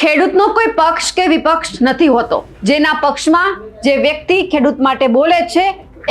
ખેડૂતનો કોઈ પક્ષ કે વિપક્ષ નથી હોતો. જેના પક્ષમાં જે વ્યક્તિ ખેડૂત માટે બોલે છે,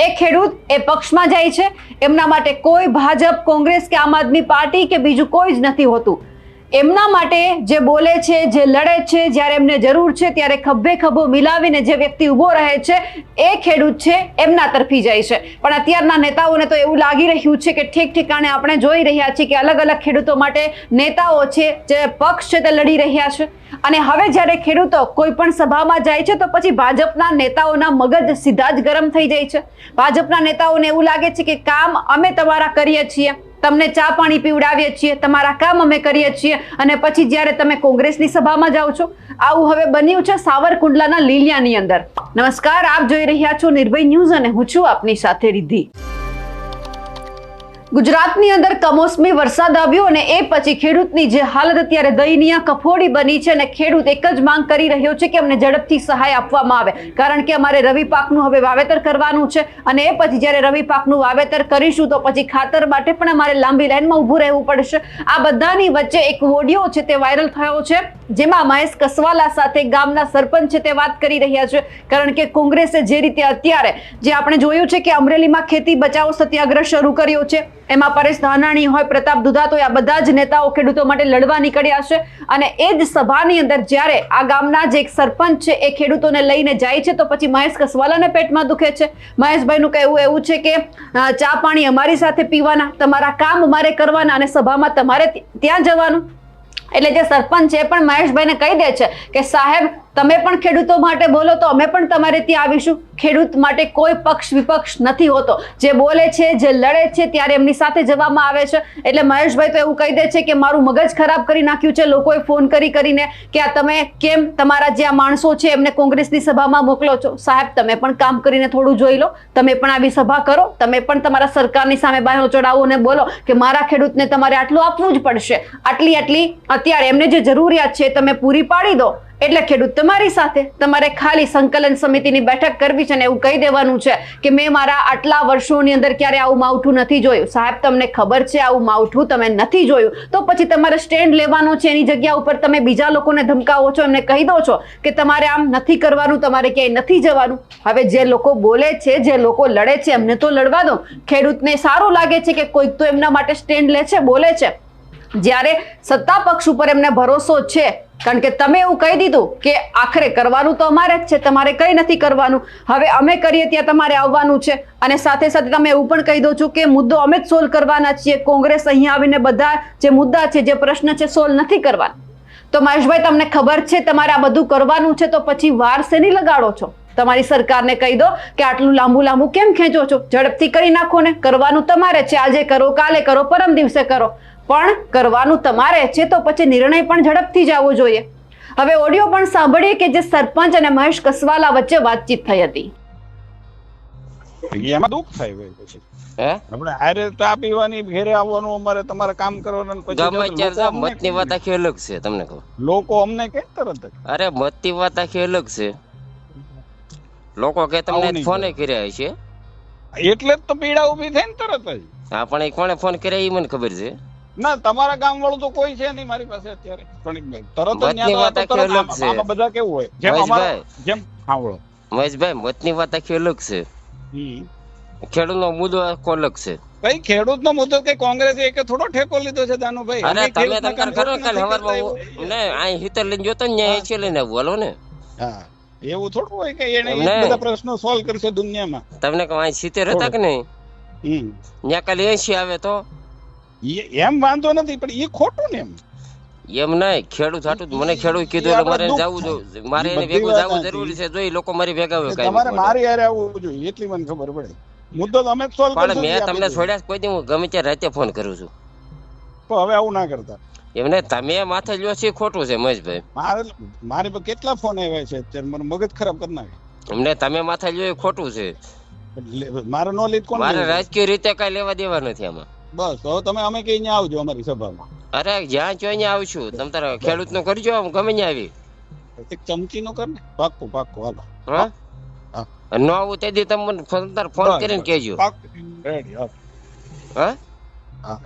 એ ખેડૂત એ પક્ષમાં જાય છે. એમના માટે કોઈ ભાજપ, કોંગ્રેસ કે આમ આદમી પાર્ટી કે બીજું કોઈ જ નથી હોતું. એમના માટે જે બોલે છે, જે લડે છે, જ્યારે એમને જરૂર છે, ત્યારે ખભે ખભો મિલાવીને જે વ્યક્તિ ઊભો રહે છે, એ ખેડૂત છે, એમના તરફી જાય છે. પણ અત્યારના નેતાઓને તો એવું લાગી રહ્યું છે કે ઠીક ઠીકાણે આપણે જોઈ રહ્યા છીએ કે અલગ અલગ ખેડૂતો માટે નેતાઓ છે, જે પક્ષ છે તે લડી રહ્યા છે. અને હવે જ્યારે ખેડૂતો કોઈ પણ સભામાં જાય છે, તો પછી ભાજપના નેતાઓના મગજ સીધા જ ગરમ થઈ જાય છે. ભાજપના નેતાઓને એવું લાગે છે કે કામ અમે તમારા કરીએ છીએ. તમને ચા પાણી પીવડાવીએ છીએ, તમારા કામ અમે કરીએ છીએ અને પછી જ્યારે તમે કોંગ્રેસની સભામાં જાઓ છો, આવું હવે બન્યું છે સાવરકુંડલાના લીલિયાની અંદર. નમસ્કાર, આપ જોઈ રહ્યા છો નિર્ભય ન્યૂઝ અને હું છું આપની સાથે રિદ્ધિ. ગુજરાતની અંદર કમોસમી વરસાદ આવ્યો અને એ પછી ખેડૂતની જે હાલત અત્યારે દયનીય કફોડી બની છે અને ખેડૂત એક જ માંગ કરી રહ્યો છે કે અમને ઝડપથી સહાય આપવામાં આવે. કારણ કે અમારે રવિ પાકનું હવે વાવેતર કરવાનું છે અને એ પછી જ્યારે રવિ પાકનું વાવેતર કરીશું તો પછી ખાતર માટે પણ અમારે લાંબી લાઈનમાં ઊભું રહેવું પડશે. આ બધાની વચ્ચે એક ઓડિયો છે તે વાયરલ થયો છે, જેમાં મહેશ કસવાલા સાથે ગામના સરપંચ છે તે વાત કરી રહ્યા છે. કારણ કે કોંગ્રેસે જે રીતે અત્યારે જે આપણે જોયું છે કે અમરેલીમાં ખેતી બચાવો સત્યાગ્રહ શરૂ કર્યો છે એમાં પરેશ ધાનાણી હોય, પ્રતાપ દુધાત આ બધા જ નેતાઓ ખેડૂતો માટે લડવા નીકળ્યા છે. અને એ જ સભાની અંદર જ્યારે આ ગામના જે એક સરપંચ છે, એ ખેડૂતોને લઈને જાય છે, તો પછી મહેશ કસવાલાને પેટમાં દુખે છે. મહેશભાઈનું કહેવું એવું છે કે ચા પાણી અમારી સાથે પીવાના, તમારા કામ અમારે કરવાના અને સભામાં તમારે ત્યાં જવાનું. એટલે જે સરપંચ છે પણ મહેશભાઈને કહી દે છે કે, સાહેબ તમે પણ ખેડૂતો માટે બોલો તો અમે પણ તમારે ત્યાં આવીશું. ખેડૂત માટે કોઈ પક્ષ વિપક્ષ નથી હોતો. જે બોલે છે, જે લડે છે, ત્યારે એમની સાથે જવામાં આવે છે. એટલે મહેશભાઈ તો એવું કહી દે છે કે મારું મગજ ખરાબ કરી નાખ્યું છે. લોકોએ ફોન કરી કરીને કે આ તમે કેમ તમારા જે આ માણસો છે, એમને કોંગ્રેસની સભામાં મોકલો છો? સાહેબ, તમે પણ કામ કરીને થોડું જોઈ લો. તમે પણ આવી સભા કરો. તમે પણ તમારા સરકારની સામે બાયો ચડાવો અને બોલો કે મારા ખેડૂતને તમારે આટલું આપવું જ પડશે. આટલી આટલી, અત્યારે એમને જે જરૂરિયાત છે તમે પૂરી પાડી દો. એટલે ખેડૂત તમારી સાથે તમારે ખાલી સંકલન સમિતિની બેઠક કરવી છે અને એવું કહી દેવાનું છે કે મેં મારા આટલા વર્ષોની અંદર ક્યારે આવું માવઠું નથી જોયું. સાહેબ, તમને ખબર છે આવું માવઠું તમે નથી જોયું. તો પછી તમારે સ્ટેન્ડ લેવાનો છે, એની જગ્યા ઉપર તમે બીજા લોકોને ધમકાવો છો, એમને કહી દો છો કે તમારે આમ નથી કરવાનું, તમારે ક્યાંય નથી જવાનું. હવે જે લોકો બોલે છે, જે લોકો લડે છે, એમને તો લડવા દો. ખેડૂતને સારું લાગે છે કે કોઈક તો એમના માટે સ્ટેન્ડ લે છે, બોલે છે. જ્યારે સત્તા પક્ષ ઉપર એમને ભરોસો છે કારણ કે તમે એવું કહી દીધું કે આખરે કરવાનું તો અમારે જ છે, તમારે કંઈ નથી કરવાનું. હવે અમે કરીએ ત્યાં તમારે આવવાનું છે. અને સાથે સાથે તમે એવું પણ કહી દો છો કે મુદ્દો અમે જ સોલ્વ કરવાના છીએ. કોંગ્રેસ અહીંયા આવીને બધા જે મુદ્દા છે, જે પ્રશ્ન છે સોલ્વ નથી કરવાના. તો મહેશભાઈ, તમને ખબર છે, તમારે આ બધું કરવાનું છે, તો પછી વાર શેની લગાડો છો? તમારી સરકારને કહી દો કે આટલું લાંબુ લાંબુ કેમ ખેંચો છો? ઝડપથી કરી નાખો ને. કરવાનું તમારે છે. આજે કરો કાલે કરો પરમ દિવસે કરો. પણ કરવાનું તમારે છે તો પછી નિર્ણય પણ ઝડપથી જ આવવો જોઈએ. હવે ઓડિયો પણ સાંભળીએ કે જે સરપંચ અને મહેશ કસવાલા વચ્ચે વાતચીત થઈ હતી. એમાં દુઃખ થાય ભાઈ પછી. આપણે હારે ચા પીવાની ઘેરે આવવાનું અમારે તમારે કામ કરવાનું પછી લોકો અમને મતની વાત આખી અલગ છે તમને કહું. લોકો અમને કે તરત અરે મતની વાત આખી અલગ છે. લોકો કે તમને ફોને કર્યા છે એટલે જ તો પીડા ઊભી થઈ ને તરત જ. હા પણ એ કોણે ફોન કર્યા એ મને ખબર છે. ના તમારા ગામ વાળું તો કોઈ છે નહીં મારી પાસે અત્યારે. તરત જ વાત આખી અલગ છે. બધા કેવું હોય? જેમ અમારે જેમ સાંભળો મહેશભાઈ મતની વાત આખી અલગ છે. ખેડૂત નો મુદ્દો કોલક અલગ છે. ભાઈ ખેડૂત નો મુદ્દો કે કોંગ્રેસે એક થોડો ઠેકો લીધો છે દાનુભાઈ? અરે તમે તમતાર કરો કાલ કાલે કરતા સવારમાં એવું. હું- ને આ હિતર લઈને જોતો ને ન્યાય છે લઈને બોલો ને. હા. એવું થોડું હોય કે એને બધા પ્રશ્નો સોલ્વ કરશે દુનિયામાં. તમને કહું અહીં સિત્તેર હતા કે નહીં? ત્યાં કાલે એસી આવે તો? એમ વાંધો નથી પણ એ ખોટું ને એમ. એમ નહીં ખેડૂત હાટું મને ખેડૂત કીધું એટલે મારે જવું જોઈએ મારે એને ભેગું જવું જરૂરી છે જો એ લોકો મારી ભેગા હોય તમારે મારી હારે આવવું જોઈએ એટલી મને ખબર પડે. મુદ્દો તમે સોલ્વ પણ મેં તમને છોડ્યા કોઈ દી હું ગમે ત્યારે રાતે ફોન કરું છું. તો હવે આવું ના કરતા. એમને તમે માથે લ્યો છે ખોટું છે મહેશભાઈ. મારે મારી પર કેટલા ફોન આવ્યા છે? અત્યારે મને મગજ ખરાબ કરી નાખે. એમને તમે માથે લ્યો એ ખોટું છે. મારો નો લીધ કોણ મારે રાજકીય રીતે કઈ લેવા દેવા નથી આમાં. બસ હવે તમે અમે કઈ અહીંયા આવજો અમારી સભામાં. અરે જ્યાં જો અહીંયા આવશું તમે તારા ખેડૂતનું કરજો આમ ગમે ત્યાં આવી. એક ચમચી નો કર ને. પાક્કું પાક્કું હાલો. હા? નો ન આવું તે દી તમે ફોન કરીને કેજો રેડી હા? હા.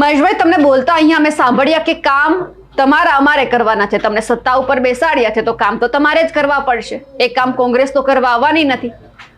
મહેશભાઈ, તમને બોલતા અહીંયા અમે સાંભળ્યા કે કામ તમારા અમારે કરવાના છે. તમને સત્તા ઉપર બેસાડ્યા છે, તો કામ તો તમારે જ કરવા પડશે. એ કામ કોંગ્રેસ તો કરવા આવવાની નથી.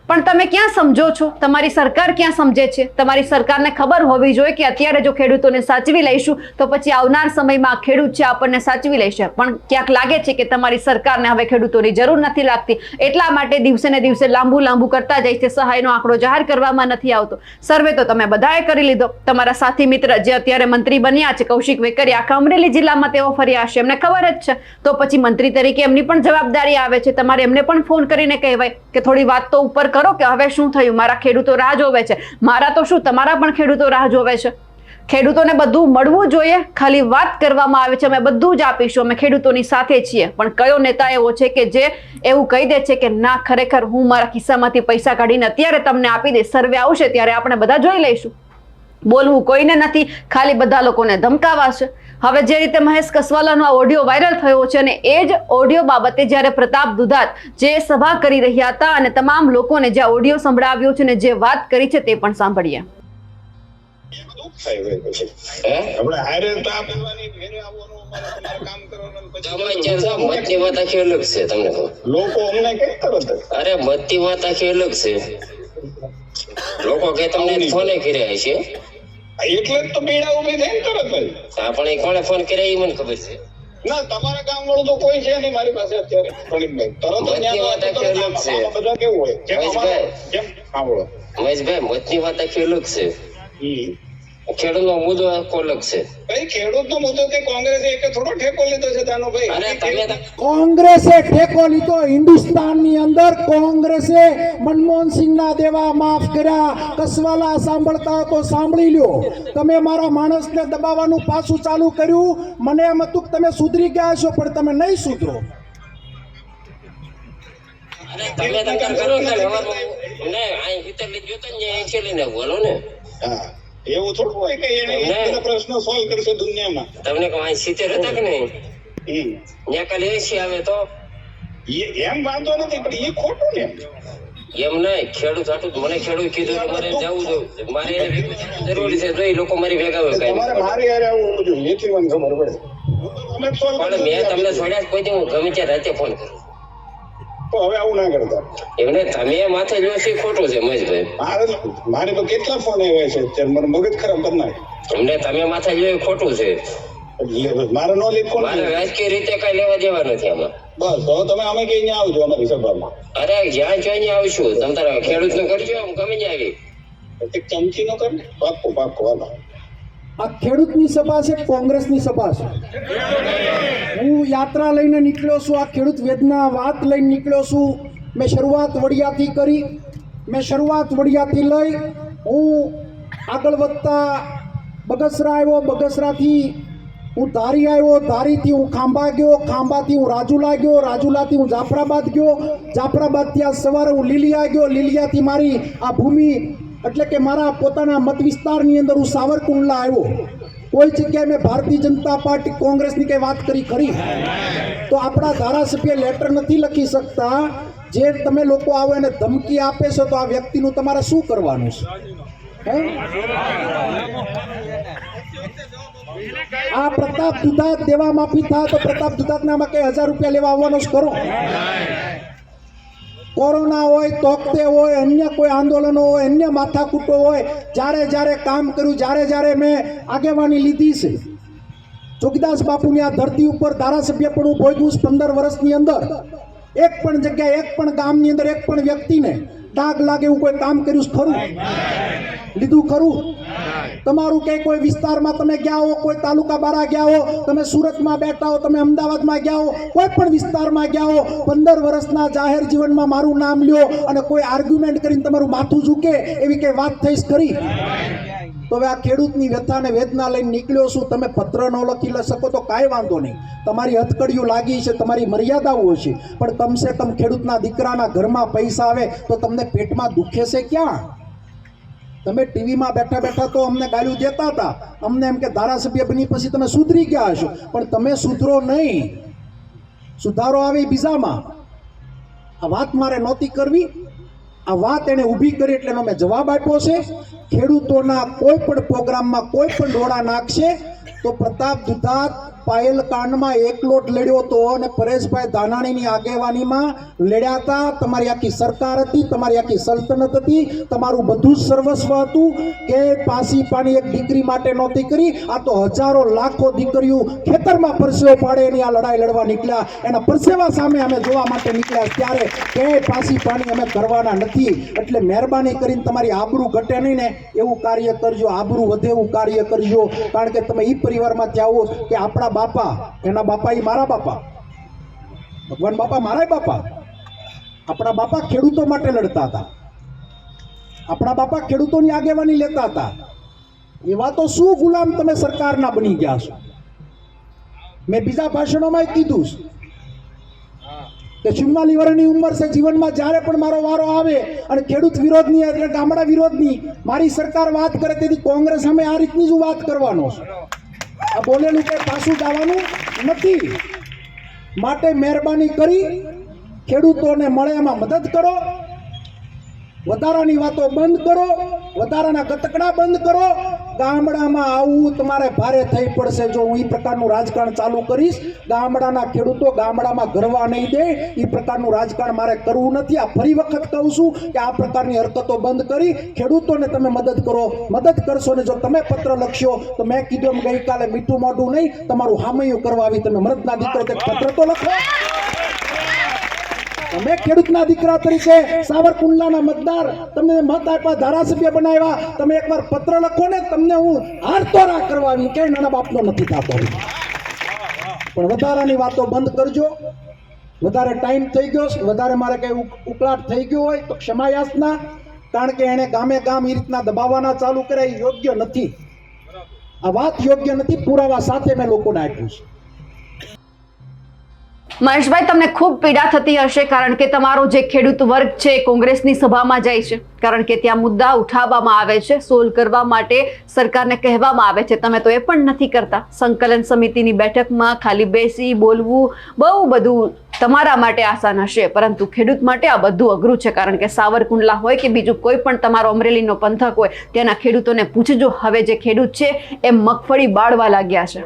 પણ તમે ક્યાં સમજો છો? તમારી સરકાર ક્યાં સમજે છે? તમારી સરકારને ખબર હોવી જોઈએ કે અત્યારે જો ખેડૂતોને સાચવી લઈશું, તો પછી આવનાર સમયમાં ખેડૂત છે, આપણને સાચવી લેશે. પણ ક્યાંક લાગે છે કે તમારી સરકારને હવે ખેડૂતોની જરૂર નથી લાગતી. એટલા માટે દિવસે ને દિવસે લાંબુ લાંબુ કરતા જાય છે, સહાયનો આંકડો જાહેર કરવામાં નથી આવતો. સર્વે તો તમે બધાએ કરી લીધો. તમારા સાથી મિત્ર જે અત્યારે મંત્રી બન્યા છે, કૌશિક વેકરી આખા અમરેલી જિલ્લામાં તેઓ ફર્યા હશે. એમને ખબર જ છે. તો પછી મંત્રી તરીકે એમની પણ જવાબદારી આવે છે. તમારે એમને પણ ફોન કરીને કહેવાય કે થોડી વાત તો ઉપર કરો કે હવે શું થયું? મારા ખેડૂતો રાહ જોવે છે. મારા તો શું? તમારા પણ ખેડૂતો રાહ જોવે છે. ખેડૂતોને બધું મળવું જોઈએ. ખાલી વાત કરવામાં આવે છે. અમે બધું જ આપીશું. અમે ખેડૂતોની સાથે છીએ. પણ કયો નેતા એવો છે કે જે એવું કહી દે છે કે, ના, ખરેખર હું મારા ખિસ્સામાંથી પૈસા કાઢીને અત્યારે તમને આપી દઈશ. સર્વે આવશે ત્યારે આપણે બધા જોઈ લઈશું. બોલવું કોઈને નથી. ખાલી બધા લોકોને ધમકાવા છે હવે જે રીતે મહેશ કસવાલાનો આ ઓડિયો વાયરલ થયો છે અને એ જ ઓડિયો બાબતે જ્યારે પ્રતાપ દુધાત જે સભા કરી રહ્યા હતા અને તમામ લોકોને જે ઓડિયો સંભળાવ્યો છે અને જે વાત કરી છે તે પણ સાંભળીએ. અરે મતની વાત આખી અલગ છે. લોકો કે તમને ફોને કર્યા છે. એટલે જ તો પીડા ઊભી થઈ ને તરત જ આપણે કોને ફોન કર્યા એ મને ખબર છે. ના તમારા ગામ વાળું તો કોઈ છે નહીં મારી પાસે અત્યારે પ્રવીણભાઈ. તરત જ બધી કેવું હોય. જેમ સાંભળો મહેશભાઈ. મતની વાત આખી અલગ છે. ખેડૂતનો મુદ્દો અલગ છે. ભાઈ ખેડૂતનો મુદ્દો કે કોંગ્રેસે એક થોડો ઠેકો લીધો છે તાનો ભાઈ? અરે તમે કોંગ્રેસે ઠેકો લીધો હિન્દુસ્તાનની અંદર કોંગ્રેસે મનમોહનસિંહના દેવા માફ કર્યા કસવાલા સાંભળતા તો સાંભળી લ્યો. તમે મારા માણસને દબાવવાનું પાછું ચાલુ કર્યું મને એમ હતું કે તમે સુધરી ગયા છો પણ તમે નહીં સુધરો. અરે તમે કરો ને ને અહીં ભીતર લઈ તો ને બોલો ને. હા. એવું થોડું હોય કે એને પ્રશ્નો સોલ્વ કરશે દુનિયામાં. તમને કહું સિત્તેર હતા કે નહીં? ત્યાં કાલે એસી આવે તો? એમ વાંધો નથી પણ એ ખોટું ને એમ. નહીં ખેડૂત હતું મને ખેડૂત કીધું કે મારે જવું જોઈએ મારે જરૂરી છે તો એ લોકો મારી ભેગા હોય કઈ. મારે મારી હારે આવવું જોઈએ એથી મને ખબર પડે. પણ મેં તમને છોડ્યા કોઈ હું ગમે ત્યાં રાતે ફોન કરું. તો હવે આવું ના કરતા. એમને તમે માથે જો છે ખોટું છે મહેશભાઈ મારે મારે તો કેટલા ફોન આવ્યા છે અત્યારે મારું મગજ ખરાબ કરી નાખે. એમને તમે માથે જો એ ખોટું છે. મારે નો લીધ કોણ મારે રાજકીય રીતે કઈ લેવા દેવા નથી આમાં. બસ તો તમે અમે કઈ અહીંયા આવજો અમારી સભામાં. અરે જ્યાં જોઈને આવશું. તમે તારા ખેડૂતનું કરજો હું ગમે આવી એક ચમચી નો કર પાકો પાકો હાલો. આ ખેડૂતની સભા છે, કોંગ્રેસની સભા છે. હું યાત્રા લઈને નીકળ્યો છું, આ ખેડૂત વેદના વાત લઈને નીકળ્યો છું. મેં શરૂઆત વડિયાથી કરી, મેં શરૂઆત વડિયાથી લઈ, હું આગળ વધતા બગસરા આવ્યો, બગસરાથી હું ધારી આવ્યો, ધારીથી હું ખાંભા ગયો, ખાંભાથી હું રાજુલા ગયો, રાજુલાથી હું જાફરાબાદ ગયો. જાફરાબાદથી આ સવારે હું લીલિયા ગયો, લીલિયાથી મારી આ ભૂમિ એટલે કે મારા પોતાના મત વિસ્તારની અંદર હું સાવરકુંડલા આવ્યો. કોઈ જગ્યાએ મેં ભારતીય જનતા પાર્ટી કોંગ્રેસની કંઈ વાત કરી ખરી? તો આપણા ધારાસભ્ય લેટર નથી લખી શકતા. જે તમે લોકો આવો એને ધમકી આપે છો, તો આ વ્યક્તિનું તમારે શું કરવાનું છે? હે? આ પ્રતાપ દુધાત દેવા માફી થાય તો પ્રતાપ દુધાતનામાં કઈ હજાર રૂપિયા લેવા આવવાનો જ કરો. કોરોના હોય, તોકતે હોય, અન્ય કોઈ આંદોલનો હોય, અન્ય માથાકૂટો હોય, જ્યારે જ્યારે કામ કર્યું, જ્યારે જ્યારે મેં આગેવાની લીધી છે. જોગદાસ બાપુની આ ધરતી ઉપર ધારાસભ્ય પણ હું ભોગવું પંદર વર્ષની અંદર. એક પણ જગ્યાએ, એક પણ ગામની અંદર, એક પણ વ્યક્તિને ડાઘ લાગે એવું કોઈ કામ કર્યું ખરું લીધું ખરું? તમારું કે કોઈ વિસ્તારમાં તમે ગયા હો, કોઈ તાલુકા બારા ગયા હો, તમે સુરતમાં બેઠા હો, તમે અમદાવાદમાં ગયા હો, કોઈ પણ વિસ્તારમાં ગયા હો, પંદર વર્ષના જાહેર જીવનમાં મારું નામ લ્યો અને કોઈ આર્ગ્યુમેન્ટ કરીને તમારું માથું ઝૂકે એવી કઈ વાત થઈશ ખરી? તો હવે આ ખેડૂતની વ્યથાને વેદના લઈને નીકળ્યો છું. તમે પત્ર ન લખી શકો તો કાંઈ વાંધો નહીં. તમારી હથકડીઓ લાગી છે, તમારી મર્યાદાઓ છે. પણ કમસે કમ ખેડૂતના દીકરાના ઘરમાં પૈસા આવે તો તમને પેટમાં દુખે છે ક્યાં? તમે ટીવીમાં બેઠા બેઠા તો અમને ગાળ્યું દેતા હતા. અમને એમ કે ધારાસભ્ય બની પછી તમે સુધરી ગયા હશો. પણ તમે સુધરો નહીં. સુધારો આવે બીજામાં. આ વાત મારે નહોતી કરવી. આ વાત એણે ઊભી કરી એટલે એનો મેં જવાબ આપ્યો છે. ખેડૂતોના કોઈ પણ પ્રોગ્રામમાં કોઈ પણ ડોળા નાખશે તો પ્રતાપ દુધાત પાયલ કાંડમાં એક લોટ લડ્યો હતો અને પરેશભાઈ દાનાણીની આગેવાનીમાં લડ્યા હતા. તમારી આખી સરકાર હતી, તમારી આખી સલ્તનત હતી, તમારું બધું જ સર્વસ્વ હતું. કે પાસી પાણી એક દીકરી માટે નહોતી કરી, આ તો હજારો લાખો દીકરીઓ ખેતરમાં પરસેવો પાડે એની આ લડાઈ લડવા નીકળ્યા. એના પરસેવા સામે અમે જોવા માટે નીકળ્યા ત્યારે કે પાસી પાણી અમે કરવાના નથી. એટલે મહેરબાની કરીને તમારી આબરૂ ઘટે નહીં ને એવું કાર્ય કરજો, આબરૂ વધે એવું કાર્ય કરજો. કારણ કે તમે એ પરિવારમાંથી આવો કે આપણા બાપા, એના બાપા એ મારા બાપા. ભગવાન બાપા મારા બાપા. આપણા બાપા ખેડૂતો માટે લડતા હતા. આપણા બાપા ખેડૂતોની આગેવાની લેતા હતા. એવા તો શું ગુલામ તમે સરકારના બની ગયા છો? મેં બીજા ભાષણોમાં કીધું કે ચુમ્માલી વર્ષની ઉંમર છે, જીવનમાં જ્યારે પણ મારો વારો આવે અને ખેડૂત વિરોધની એટલે ગામડા વિરોધની, મારી સરકાર વાત કરે તેથી કોંગ્રેસ સામે આ રીતની જ વાત કરવાનો છું. આ બોલેલું કંઈ પાછું જવાનું નથી. માટે મહેરબાની કરી ખેડૂતોને મળે એમાં મદદ કરો. વધારાની વાતો બંધ કરો. વધારાના ગતકડા બંધ કરો. ગામડામાં આવવું તમારે ભારે થઈ પડશે. જો હું એ પ્રકારનું રાજકારણ ચાલુ કરીશ, ગામડાના ખેડૂતો ગામડામાં ગરવા નહીં દે. એ પ્રકારનું રાજકારણ મારે કરવું નથી. આ ફરી વખત કહું છું કે આ પ્રકારની હરકતો બંધ કરી. ખેડૂતોને તમે મદદ કરો. મદદ કરશો ને જો તમે પત્ર લખશો, તો મેં કીધું એમ ગઈકાલે મીઠું મોઢું નહીં, તમારું હામયું કરવા આવી. તમે મરદના દીકરો પત્ર તો લખો. તમે ખેડૂતના દીકરા તરીકે સાવરકુંડલાના મતદાર, તમને મત આપ્યા ધારાસભ્ય બનાવ્યા. તમે એકવાર પત્ર લખો ને, તમને હું હારતો રા કરવાની કે નાના બાપનો નથી થતો. પણ વધારાની વાતો બંધ કરજો. વધારે ટાઈમ થઈ ગયો વધારે મારે કંઈ ઉક- ઉકળાટ થઈ ગયો હોય તો ક્ષમા યાચના કારણ કે એણે ગામે ગામ એ રીતના દબાવવાના ચાલુ કર્યા યોગ્ય નથી. આ વાત યોગ્ય નથી, પુરાવા સાથે મેં લોકોને આપ્યું છે. મહેશભાઈ, તમને ખૂબ પીડા થતી હશે કારણ કે તમારો જે ખેડૂત વર્ગ છે કોંગ્રેસની સભામાં જાય છે. કારણ કે ત્યાં મુદ્દા ઉઠાવવામાં આવે છે સોલ્વ કરવા માટે સરકારને કહેવામાં આવે છે. તમે તો એ પણ નથી કરતા. સંકલન સમિતિની બેઠકમાં ખાલી બેસી બોલવું બહુ બધું તમારા માટે આસાન હશે. પરંતુ ખેડૂત માટે આ બધું અઘરું છે. કારણ કે સાવરકુંડલા હોય કે બીજું કોઈ પણ તમારો અમરેલીનો પંથક હોય, ત્યાંના ખેડૂતોને પૂછજો, હવે જે ખેડૂત છે એ મગફળી બાળવા લાગ્યા છે.